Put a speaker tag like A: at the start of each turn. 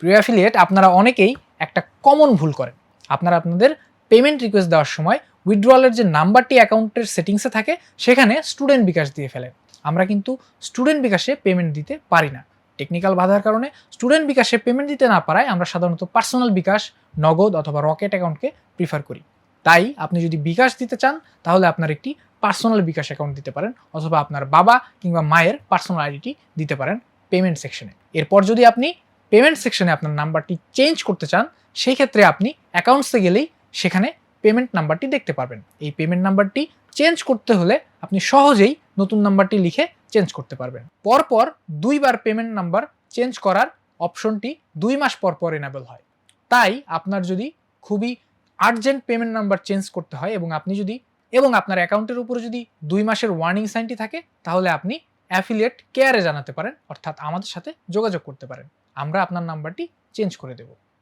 A: প্রিয় অ্যাফিলিয়েট আপনারা অনেকেই একটা কমন ভুল করেন। আপনারা আপনাদের পেমেন্ট রিকোয়েস্ট দেওয়ার সময় উইথড্রয়ালের যে নাম্বারটি অ্যাকাউন্টের সেটিংসে থাকে, সেখানে স্টুডেন্ট বিকাশ দিয়ে ফেলেন। আমরা কিন্তু স্টুডেন্ট বিকাশে পেমেন্ট দিতে পারি না। টেকনিক্যাল বাধার কারণে স্টুডেন্ট বিকাশে পেমেন্ট দিতে না পারায় আমরা সাধারণত পার্সোনাল বিকাশ, নগদ অথবা রকেট অ্যাকাউন্টকে প্রিফার করি। তাই আপনি যদি বিকাশ দিতে চান, তাহলে আপনার একটি পার্সোনাল বিকাশ অ্যাকাউন্ট দিতে পারেন অথবা আপনার বাবা কিংবা মায়ের পার্সোনাল আইডিটি দিতে পারেন পেমেন্ট সেকশনে এরপর যদি আপনি পেমেন্ট সেকশনে আপনার নাম্বারটি চেঞ্জ করতে চান, সেই ক্ষেত্রে আপনি অ্যাকাউন্টসে গেলেই সেখানে পেমেন্ট নাম্বারটি দেখতে পারবেন। এই পেমেন্ট নাম্বারটি চেঞ্জ করতে হলে আপনি সহজেই নতুন নাম্বারটি লিখে চেঞ্জ করতে পারবেন। পরপর দুইবার পেমেন্ট নাম্বার চেঞ্জ করার অপশনটি দুই মাস পর পর এনাবেল হয়। তাই আপনার যদি খুবই আর্জেন্ট পেমেন্ট নাম্বার চেঞ্জ করতে হয় এবং আপনি যদি, এবং আপনার অ্যাকাউন্টের উপরে যদি দুই মাসের ওয়ার্নিং সাইনটি থাকে, তাহলে আপনি অ্যাফিলিয়েট কেয়ারে জানাতে পারেন, অর্থাৎ আমাদের সাথে যোগাযোগ করতে পারেন। আমরা আপনার নাম্বারটি চেঞ্জ করে দেব।